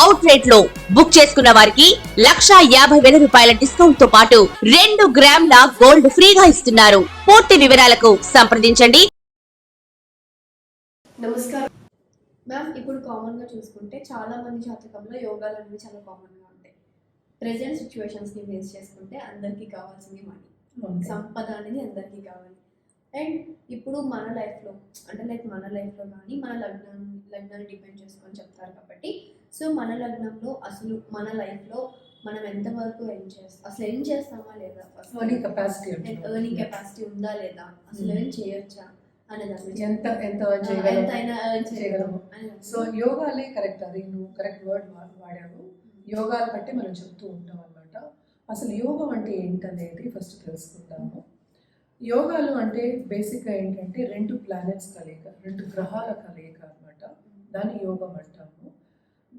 Out రేట్లో book చేసుకున్న వారికి లక్షా యాభై వేల రూపాయల డిస్కౌంట్తో పాటు రెండు గ్రాముల గోల్డ్ ఫ్రీగా ఇస్తున్నారు. పూర్తి వివరాలకు సంప్రదించండి. నమస్కారం. మ్యామ్ ఇప్పుడు కామన్గా చూసుకుంటే చాలా మంది జాతకంలో యోగాలు అనేవి చాలా కామన్గా ఉంటాయి. ప్రజెంట్ సిచ్యువేషన్స్ని బేస్ చేసుకుంటే అందరికీ కావాల్సింది మనీ. సంపద అనేది అందరికీ కావాలి. అండ్ ఇప్పుడు మన లైఫ్లో అంటే లైక్ మన లైఫ్లో కానీ మన లగ్నం లగ్నాన్ని డిపెండ్ చేసుకొని చెప్తారు కాబట్టి సో మన లగ్నంలో అసలు మన లైఫ్లో మనం ఎంతవరకు ఎర్న్ చేస్తాం అసలు ఎర్న్ చేస్తామా లేదా ఎర్నింగ్ కెపాసిటీ ఎర్నింగ్ కెపాసిటీ ఉందా లేదా? అసలు Hmm. ఎర్న్ చేయొచ్చా దాని గురించి. ఎంత చేయగలము? సో యోగాలే కరెక్ట్ అది. నువ్వు కరెక్ట్ వర్డ్ వాడావు. యోగాలు బట్టి మనం చెప్తూ ఉంటాం అనమాట అసలు యోగం అంటే ఏంటనేది ఫస్ట్ తెలుసుకుందాము. యోగాలు అంటే బేసిక్గా ఏంటంటే రెండు ప్లానెట్స్ కలయిక రెండు గ్రహాల కలయిక అన్నమాట. దాన్ని యోగం అంటాము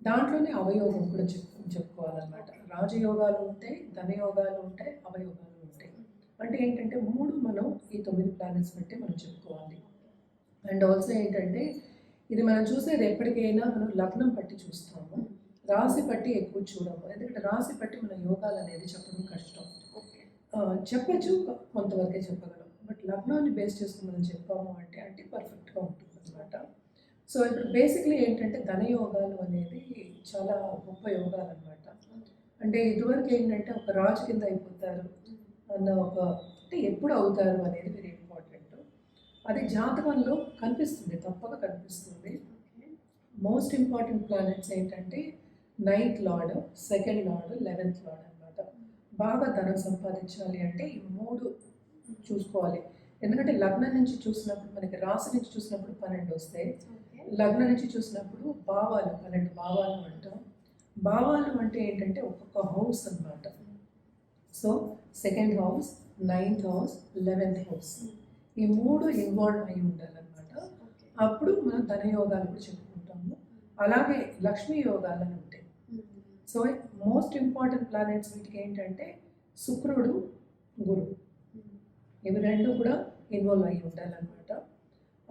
దాంట్లోనే అవయోగం కూడా చెప్పు చెప్పుకోవాలన్నమాట. రాజయోగాలు ఉంటాయి ధనయోగాలు ఉంటాయి అవయోగాలు ఉంటాయి. అంటే ఏంటంటే మూడు మనం ఈ తొమ్మిది ప్లానెట్స్ బట్టి మనం చెప్పుకోవాలి. అండ్ ఆల్సో ఏంటంటే ఇది మనం చూసేది ఎప్పటికైనా మనం లగ్నం పట్టి చూస్తాము. రాశి పట్టి ఎక్కువ చూడము. ఎందుకంటే రాశి పట్టి మన యోగాలు అనేది చెప్పడం కష్టం. చెప్పచ్చు కొంతవరకే చెప్పగలం. బట్ లగ్నాన్ని బేస్ చేసుకుని మనం చెప్పాము అంటే అంటే పర్ఫెక్ట్గా ఉంటుంది అనమాట సో ఇప్పుడు బేసిక్లీ ఏంటంటే ధనయోగాలు అనేది చాలా గొప్ప యోగాలు అనమాట అంటే ఇదివరకు ఏంటంటే ఒక రాజు కింద అయిపోతారు అన్న ఒక అంటే ఎప్పుడు అవుతారు అనేది వెరీ ఇంపార్టెంట్ అది జాతకంలో కనిపిస్తుంది తప్పక కనిపిస్తుంది. మోస్ట్ ఇంపార్టెంట్ ప్లానెట్స్ ఏంటంటే ninth lord second lord eleventh lord అనమాట బాగా ధనం సంపాదించాలి అంటే ఈ మూడు చూసుకోవాలి. ఎందుకంటే లగ్నం నుంచి చూసినప్పుడు మనకి రాశి నుంచి చూసినప్పుడు పన్నెండు వస్తాయి. లగ్నం నుంచి చూసినప్పుడు భావాలు పన్నెండు భావాలు అంటాం. భావాలు అంటే ఏంటంటే ఒక్కొక్క హౌస్ అన్నమాట. So second house ninth house eleventh house. ఈ మూడు ఇన్వాల్వ్ అయి ఉండాలన్నమాట. అప్పుడు మనం ధనయోగాలు కూడా చెప్పుకుంటాము. అలాగే లక్ష్మీ యోగాలు అని ఉంటాయి సో మోస్ట్ ఇంపార్టెంట్ ప్లానెట్స్ వీటికి ఏంటంటే శుక్రుడు గురు. ఇవి రెండు కూడా ఇన్వాల్వ్ అయి ఉండాలన్నమాట.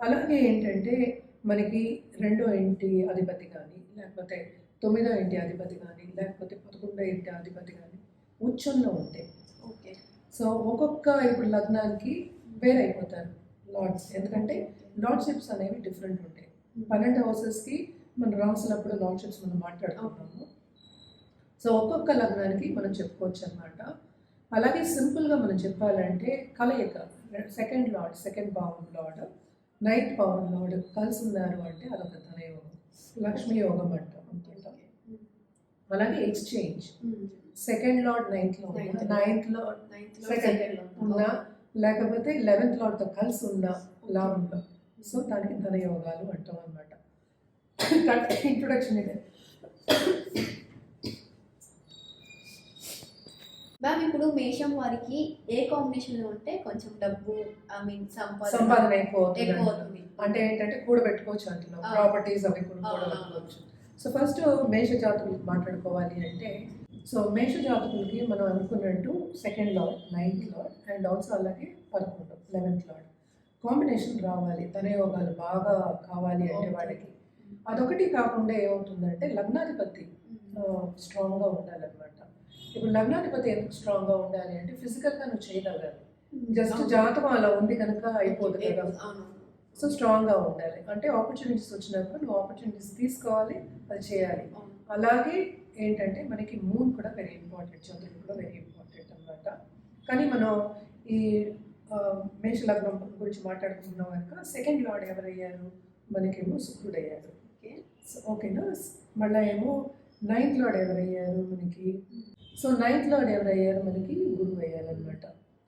అలాగే ఏంటంటే మనకి రెండో ఇంటి అధిపతి కానీ లేకపోతే తొమ్మిదో ఇంటి అధిపతి కానీ లేకపోతే పదకొండో ఇంటి అధిపతి కానీ ఉచ్చంలో ఉంటాయి ఓకే. సో ఒక్కొక్క ఇప్పుడు లగ్నానికి వేరైపోతారు లార్డ్స్. ఎందుకంటే లార్డ్షిప్స్ అనేవి డిఫరెంట్ ఉంటాయి. పన్నెండు హౌసెస్కి మనం రాసినప్పుడు లార్డ్షిప్స్ మనం మాట్లాడుకుంటాము. సో ఒక్కొక్క లగ్నానికి మనం చెప్పుకోవచ్చు అనమాట అలాగే సింపుల్గా మనం చెప్పాలంటే కలయిక సెకండ్ లార్డ్ సెకండ్ పవన్ లార్డ్. నైట్ పవన్ లార్డ్ కలిసి ఉన్నారు అంటే అదొక ధనయోగం లక్ష్మీ యోగం అంటాం అనుకుంటాం. అలాగే ఎక్స్చేంజ్ సెకండ్ లార్డ్ నైన్త్లో Ninth. నైన్త్లో Second ఉన్నా లేకపోతే లెవెన్త్ లార్డ్తో కలిసి ఉన్న లాభంలో సో దానికి ధనయోగాలు అంటాం అనమాట ఇంట్రొడక్షన్ ఇదే. మ్యామ్ ఇప్పుడు మేషం వారికి ఏ కాంబినేషన్లో ఉంటే కొంచెం డబ్బు ఐ మీన్ సంపాదన సంపాదన ఎక్కువ అవుతుంది అంటే ఏంటంటే కూడబెట్టుకోవచ్చు అంటున్నాం. ప్రాపర్టీస్ అవి. కూడబెట్టుకోవచ్చు సో ఫస్ట్ మేష జాతకులకు మాట్లాడుకోవాలి అంటే సో మేష జాతకులకి మనం అనుకున్నట్టు second lord ninth lord and also అలాగే పదకొండు లెవెన్త్ లార్డ్ కాంబినేషన్ రావాలి. ధనయోగాలు బాగా కావాలి అంటే. వాళ్ళకి అదొకటి కాకుండా ఏమవుతుందంటే లగ్నాధిపతి స్ట్రాంగ్గా ఉండాలన్నమాట. ఇప్పుడు లగ్నాధిపతి ఎందుకు స్ట్రాంగ్గా ఉండాలి అంటే ఫిజికల్గా నువ్వు చేయగలగాలి. జస్ట్ జాతకం అలా ఉంది కనుక అయిపోదు కదా. సో స్ట్రాంగ్గా ఉండాలి. అంటే ఆపర్చునిటీస్ వచ్చినప్పుడు నువ్వు ఆపర్చునిటీస్ తీసుకోవాలి అది చేయాలి. అలాగే ఏంటంటే మనకి మూన్ కూడా వెరీ ఇంపార్టెంట్ చంద్రుడు కూడా వెరీ ఇంపార్టెంట్ అన్నమాట. కానీ మనం ఈ మేష లగ్నం గురించి మాట్లాడుకుంటున్నాం కనుక సెకండ్ లార్డ్ ఎవరయ్యారు? మనకేమో శుక్రుడు అయ్యారు. ఓకే. సో ఓకేనా మళ్ళీ ఏమో నైన్త్ లార్డ్ ఎవరయ్యారు? మనకి సో నైన్త్ లార్డ్ ఎవరయ్యారు? మనకి గురువు అయ్యారు అనమాట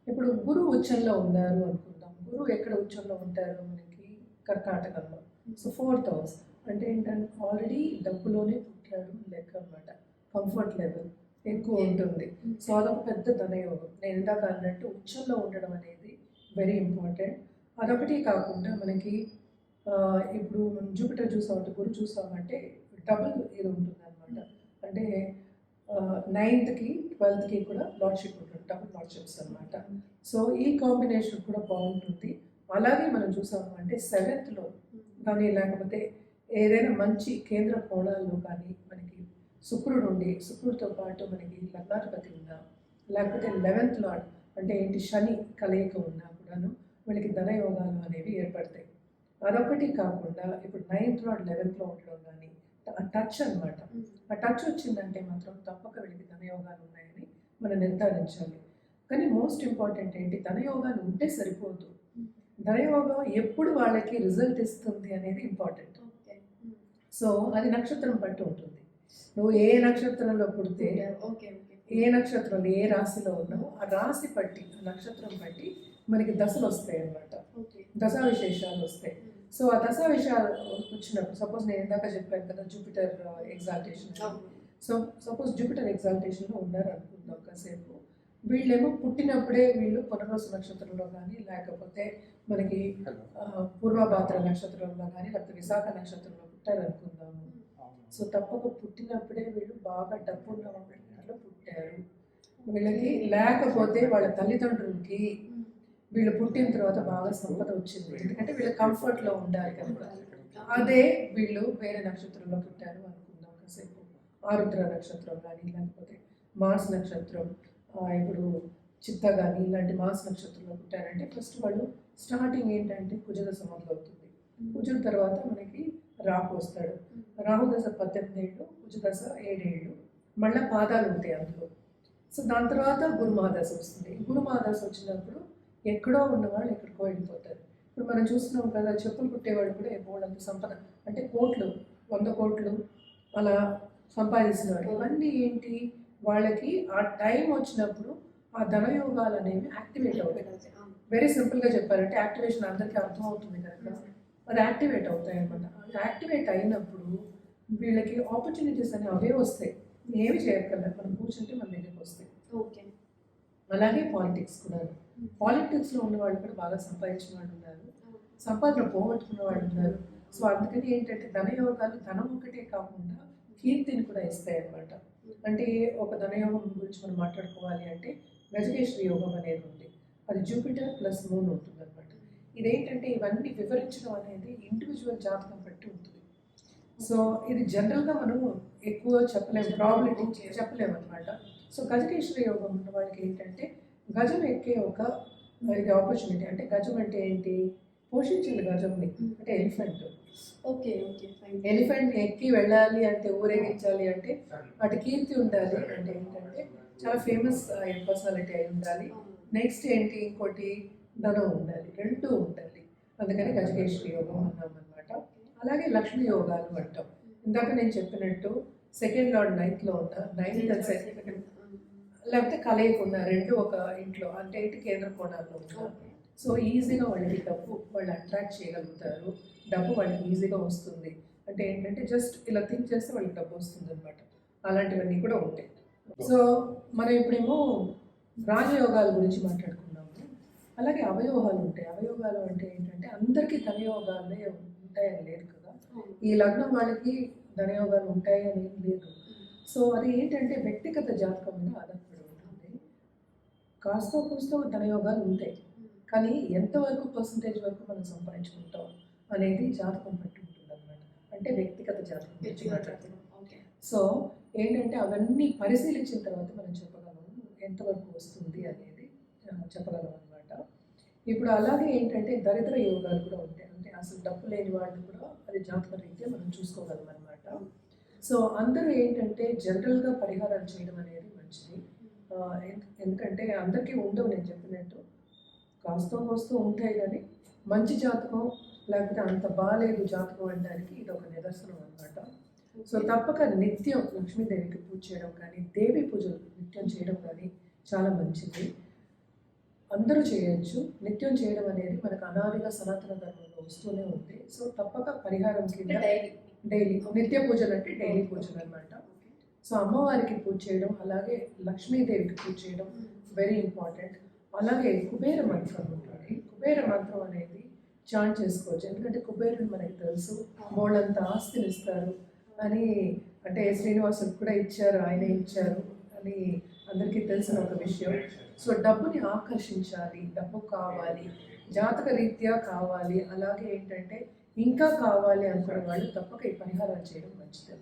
ఇప్పుడు గురువు ఉచ్చంలో ఉన్నారు అనుకుందాం. గురువు ఎక్కడ ఉచ్చంలో ఉంటారు? మనకి కర్కాటకంలో. సో ఫోర్త్ హౌస్ అంటే ఏంటంటే ఆల్రెడీ డబ్బులోనే పుట్టాడు లెక్క అనమాట కంఫర్ట్ లెవెల్ ఎక్కువ ఉంటుంది. సో అదొక పెద్ద ధనయోగం. నేను ఇందాక అన్నట్టు ఉచ్చంలో ఉండడం అనేది వెరీ ఇంపార్టెంట్ అదొకటి కాకుండా మనకి ఇప్పుడు మనం జూపిటర్ చూసామంటే గురు చూసామంటే డబుల్ ఇది ఉంటుంది అనమాట అంటే నైన్త్కి ట్వెల్త్కి కూడా లార్డ్షిప్ ఉంటుంది డబుల్ లార్డ్షిప్స్ అనమాట సో ఈ కాంబినేషన్ కూడా బాగుంటుంది. అలాగే మనం చూసాము అంటే సెవెంత్లో కానీ లేకపోతే ఏదైనా మంచి కేంద్ర కోణాల్లో కానీ మనకి శుక్రుడు ఉండి శుక్రుడితో పాటు మనకి లగ్నాధిపతి ఉన్నా లేకపోతే లెవెన్త్ లార్డ్ అంటే ఏంటి శని కలయిక ఉన్నా కూడాను వీళ్ళకి ధనయోగాలు అనేవి ఏర్పడతాయి. అదొకటి కాకుండా ఇప్పుడు నైన్త్ లార్డ్ లెవెన్త్లో ఉండడం కానీ టచ్ అన్నమాట. ఆ టచ్ వచ్చిందంటే మాత్రం తప్పక వీళ్ళకి ధనయోగాలు ఉన్నాయని మనం నిర్ధారించాలి. కానీ మోస్ట్ ఇంపార్టెంట్ ఏంటి? ధనయోగాలు ఉంటే సరిపోదు. ధనయోగం ఎప్పుడు వాళ్ళకి రిజల్ట్ ఇస్తుంది అనేది ఇంపార్టెంట్ సో అది నక్షత్రం బట్టి ఉంటుంది. నువ్వు ఏ నక్షత్రంలో పుడితే ఏ నక్షత్రంలో ఏ రాశిలో ఉన్నావో ఆ రాశి బట్టి ఆ నక్షత్రం బట్టి మనకి దశలు వస్తాయి అన్నమాట దశా విశేషాలు వస్తాయి. సో ఆ దశా విషయాలు వచ్చినప్పుడు సపోజ్ నేను ఇందాక చెప్పాను కదా Jupiter exaltation so suppose Jupiter ఎగ్జాల్టేషన్లో ఉన్నారు అనుకుందాం కాసేపు. వీళ్ళేమో పుట్టినప్పుడే వీళ్ళు పునర్వసు నక్షత్రంలో కానీ లేకపోతే మనకి పూర్వభాద్ర నక్షత్రంలో కానీ లేకపోతే విశాఖ నక్షత్రంలో పుట్టారు అనుకుందాము సో తప్పక పుట్టినప్పుడే వీళ్ళు బాగా డబ్బు ఉన్న వాళ్ళలో పుట్టారు. వీళ్ళకి లేకపోతే వాళ్ళ తల్లిదండ్రులకి వీళ్ళు పుట్టిన తర్వాత బాగా సంపద వచ్చింది. ఎందుకంటే వీళ్ళ కంఫర్ట్లో ఉండాలి కనుక అదే వీళ్ళు వేరే నక్షత్రంలో పుట్టారు అనుకుందాం. కాసేపు ఆరుద్ర నక్షత్రం కానీ లేకపోతే మాస్ నక్షత్రం ఇప్పుడు చిత్త కానీ ఇలాంటి మాస్ నక్షత్రంలో పుట్టారంటే ఫస్ట్ వాళ్ళు స్టార్టింగ్ ఏంటంటే కుజదశ మొదలవుతుంది కుజుడు తర్వాత మనకి రాహు వస్తాడు. రాహు దశ పద్దెనిమిది ఏళ్ళు కుజదశ ఏడేళ్ళు మళ్ళీ పాదాలు ఉంటాయి అందులో. సో దాని తర్వాత గురుమహాదశ వస్తుంది. గురుమహాదశ వచ్చినప్పుడు ఎక్కడో ఉన్నవాళ్ళు ఎక్కడికో వెళ్ళిపోతారు. ఇప్పుడు మనం చూస్తున్నాం కదా చెప్పులు కుట్టేవాళ్ళు కూడా బోర్డంత సంపద అంటే కోట్లు వంద కోట్లు అలా సంపాదిస్తున్నారు ఇవన్నీ ఏంటి? వాళ్ళకి ఆ టైం వచ్చినప్పుడు ఆ ధనయోగాలు అనేవి యాక్టివేట్ అవుతాయి. వెరీ సింపుల్గా చెప్పారంటే యాక్టివేషన్ అందరికీ అర్థమవుతుంది కనుక అది యాక్టివేట్ అవుతాయి అనమాట అది యాక్టివేట్ అయినప్పుడు వీళ్ళకి ఆపర్చునిటీస్ అనేవి అవే వస్తాయి. ఏమి చేయక్కర్లేదు. మనం కూర్చుంటే మన దగ్గరికి వస్తాయి. అలాగే పాలిటిక్స్ కూడా. పాలిటిక్స్లో ఉన్న వాళ్ళు కూడా బాగా సంపాదించిన వాళ్ళు ఉన్నారు. సంపాదన పోగొట్టుకున్న వాళ్ళు ఉన్నారు. సో అందుకని ఏంటంటే ధనయోగాలు ధనం ఒకటే కాకుండా కీర్తిని కూడా ఇస్తాయి అన్నమాట అంటే ఒక ధనయోగం గురించి మనం మాట్లాడుకోవాలి అంటే గజకేశ్వరి యోగం అనేది ఉంది. అది జూపిటర్ ప్లస్ మూన్ ఉంటుంది అనమాట ఇదేంటంటే ఇవన్నీ వివరించడం అనేది ఇండివిజువల్ జాతకం బట్టి ఉంటుంది. సో ఇది జనరల్గా మనం ఎక్కువ చెప్పలేము ప్రాబిలిటీ చెప్పలేము అనమాట సో గజకేశ్వరి యోగం ఉన్న వాళ్ళకి ఏంటంటే గజం ఎక్కే ఒక ఇది ఆపర్చునిటీ అంటే గజం అంటే ఏంటి? పోషించాలి గజంని అంటే elephant. Okay okay fine elephant ఎక్కి వెళ్ళాలి అంటే ఊరేగించాలి అంటే అటు కీర్తి ఉండాలి అంటే ఏంటంటే చాలా ఫేమస్ పర్సనాలిటీ అయి ఉండాలి. నెక్స్ట్ ఏంటి? ఇంకోటి ధనం ఉండాలి. రెండు ఉండాలి. అందుకని గజకేశ్వరి యోగం అన్నాం అనమాట అలాగే లక్ష్మీ యోగాలు అంటాం. ఇందాక నేను చెప్పినట్టు సెకండ్ లార్డ్ నైన్త్లో ఉన్న నైన్త్ అండ్ సెకండ్ లేకపోతే కలయిక ఉన్న రెండు ఒక ఇంట్లో అంటే ఇటు కేంద్ర కోణాల్లో ఉన్న సో ఈజీగా వాళ్ళకి డబ్బు వాళ్ళు అట్రాక్ట్ చేయగలుగుతారు. డబ్బు వాళ్ళకి ఈజీగా వస్తుంది. అంటే ఏంటంటే జస్ట్ ఇలా థింక్ చేస్తే వాళ్ళకి డబ్బు వస్తుంది అనమాట అలాంటివన్నీ కూడా ఉంటాయి. సో మనం ఇప్పుడేమో రాజయోగాల గురించి మాట్లాడుకున్నాము అలాగే అవయోగాలు ఉంటాయి. అవయోగాలు అంటే ఏంటంటే అందరికీ ధనయోగాలే ఉంటాయని లేదు కదా. ఈ లగ్నం వాళ్ళకి ధనయోగాలు ఉంటాయి అని ఏం లేదు. సో అది ఏంటంటే వ్యక్తిగత జాతకం మీద ఆధారపడి కాస్త కూస్తో ధనయోగాలు ఉంటాయి. కానీ ఎంతవరకు పర్సంటేజ్ వరకు మనం సంపాదించుకుంటాం అనేది జాతకం బట్టి ఉంటుంది అనమాట అంటే వ్యక్తిగత జాతకం. సో ఏంటంటే అవన్నీ పరిశీలించిన తర్వాత మనం చెప్పగలం ఎంతవరకు వస్తుంది అనేది చెప్పగలం అనమాట ఇప్పుడు అలాగే ఏంటంటే దరిద్ర యోగాలు కూడా ఉంటాయి. అంటే అసలు డబ్బు లేని వాళ్ళు కూడా అది జాతక రీత్యా మనం చూసుకోగలం అనమాట సో అందరూ ఏంటంటే జనరల్గా పరిహారాలు చేయడం అనేది మంచిది. ఎందుకంటే అందరికీ ఉండవు నేను చెప్పినట్టు. కాస్త కోస్తూ ఉంటాయి కానీ మంచి జాతకం లేకపోతే అంత బాగాలేదు జాతకం అనడానికి ఇది ఒక నిదర్శనం అనమాట సో తప్పక నిత్యం లక్ష్మీదేవికి పూజ చేయడం కానీ దేవి పూజలు నిత్యం చేయడం కానీ చాలా మంచిది. అందరూ చేయొచ్చు. నిత్యం చేయడం అనేది మనకు అనాదిగా సనాతన ధర్మంలో వస్తూనే ఉంది. సో తప్పక పరిహారం కింద డైలీ. డైలీ. నిత్య పూజలు అంటే డైలీ పూజలు అనమాట సో అమ్మవారికి పూజ చేయడం అలాగే లక్ష్మీదేవికి పూజ చేయడం వెరీ ఇంపార్టెంట్ అలాగే కుబేర మంత్రం ఉంటుంది కుబేర మంత్రం అనేది చాన్ చేసుకోవచ్చు. ఎందుకంటే కుబేరుడు మనకి తెలుసు. బోళ్ళంత ఆస్తిని ఇస్తారు అని అంటే శ్రీనివాసుడు కూడా ఇచ్చారు ఆయన ఇచ్చారు అని అందరికీ తెలిసిన ఒక విషయం. సో డబ్బుని ఆకర్షించాలి డబ్బు కావాలి జాతక రీత్యా కావాలి అలాగే ఏంటంటే ఇంకా కావాలి అనుకునే వాళ్ళు తప్పక ఈ పరిహారాలు చేయడం మంచిది.